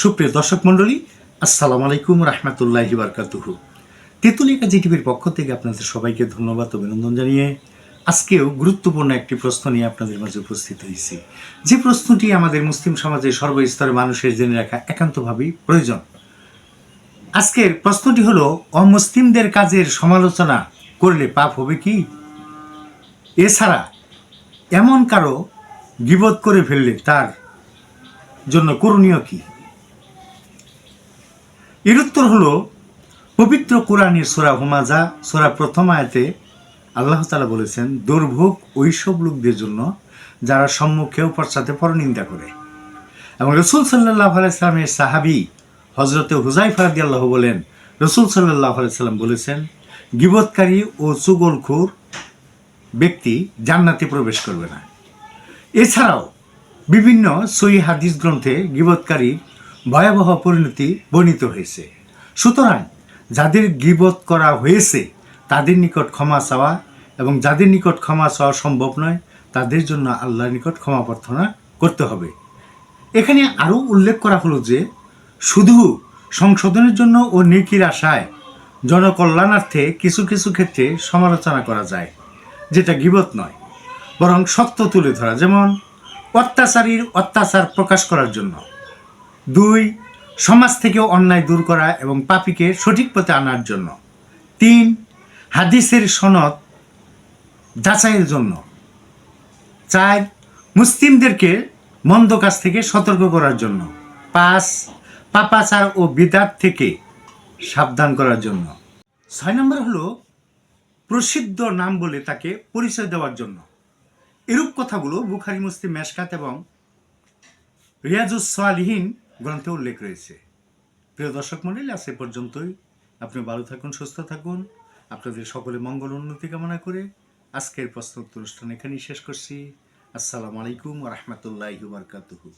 সুপ্রিয় দর্শক মণ্ডলী, আসসালামু আলাইকুম রহমতুল্লাহি বারকাতুহু। তেতুলিকা জিটিভির পক্ষ থেকে আপনাদের সবাইকে ধন্যবাদ অভিনন্দন জানিয়ে আজকেও গুরুত্বপূর্ণ একটি প্রশ্ন নিয়ে আপনাদের মাঝে উপস্থিত হয়েছি। যে প্রশ্নটি আমাদের মুসলিম সমাজের সর্বস্তরের মানুষের জেনে রাখা একান্তভাবেই প্রয়োজন। আজকের প্রশ্নটি হলো, অমুসলিমদের কাজের সমালোচনা করলে পাপ হবে কি? এছাড়া, এমন কারও গিবত করে ফেললে তার জন্য করণীয় কি? এর উত্তর হলো, পবিত্র কোরআনের সোরা হুমাজা সোরা প্রথম আয়াতে আল্লাহ তালা বলেছেন, দুর্ভোগ ওইসব লোকদের জন্য যারা সম্মুখে পশ্চাতে পরনিন্দা করে। এবং রসুল সাল্লাহ আলাইসলামের সাহাবি হজরতে হুজাই ফারদি আল্লাহ বলেন, রসুল সাল্লাহ আলাইসাল্লাম বলেছেন, গিবৎকারী ও চুগলখোর ব্যক্তি জান্নাতে প্রবেশ করবে না। এছাড়াও বিভিন্ন সই হাদিস গ্রন্থে গিবৎকারীর ভয়াবহ পরিণতি বর্ণিত হয়েছে। সুতরাং যাদের গিবত করা হয়েছে, তাদের নিকট ক্ষমা চাওয়া এবং যাদের নিকট ক্ষমা চাওয়া সম্ভব নয়, তাদের জন্য আল্লাহর নিকট ক্ষমা প্রার্থনা করতে হবে। এখানে আরও উল্লেখ করা হলো যে, শুধু সংশোধনের জন্য ও নেকির আশায় জনকল্যাণার্থে কিছু কিছু ক্ষেত্রে সমালোচনা করা যায়, যেটা গিবত নয়, বরং সত্য তুলে ধরা। যেমন অত্যাচারীর অত্যাচার প্রকাশ করার জন্য। দুই, সমাজ থেকে অন্যায় দূর করা এবং পাপীকে সঠিক পথে আনার জন্য। তিন, হাদিসের সনদ যাচাইয়ের জন্য। চার, মুসলিমদেরকে মন্দ কাজ থেকে সতর্ক করার জন্য। পাঁচ, পাপাচার ও বিদাত থেকে সাবধান করার জন্য। ছয় নম্বর হলো প্রসিদ্ধ নাম বলে তাকে পরিচয় দেওয়ার জন্য। এরূপ কথাগুলো বুখারি, মুসলিম, মেশকাত এবং রিয়াজুস সালিহীন গ্রন্থে উল্লেখ রয়েছে। প্রিয় দর্শক মন্ডলী আজ এ পর্যন্তই। আপনি ভালো থাকুন, সুস্থ থাকুন। আপনাদের সকলে মঙ্গল উন্নতি কামনা করে আজকের প্রশ্নোত্তর অনুষ্ঠান এখানেই শেষ করছি। আসসালামু আলাইকুম রহমতুল্লাহ বারকাতুহু।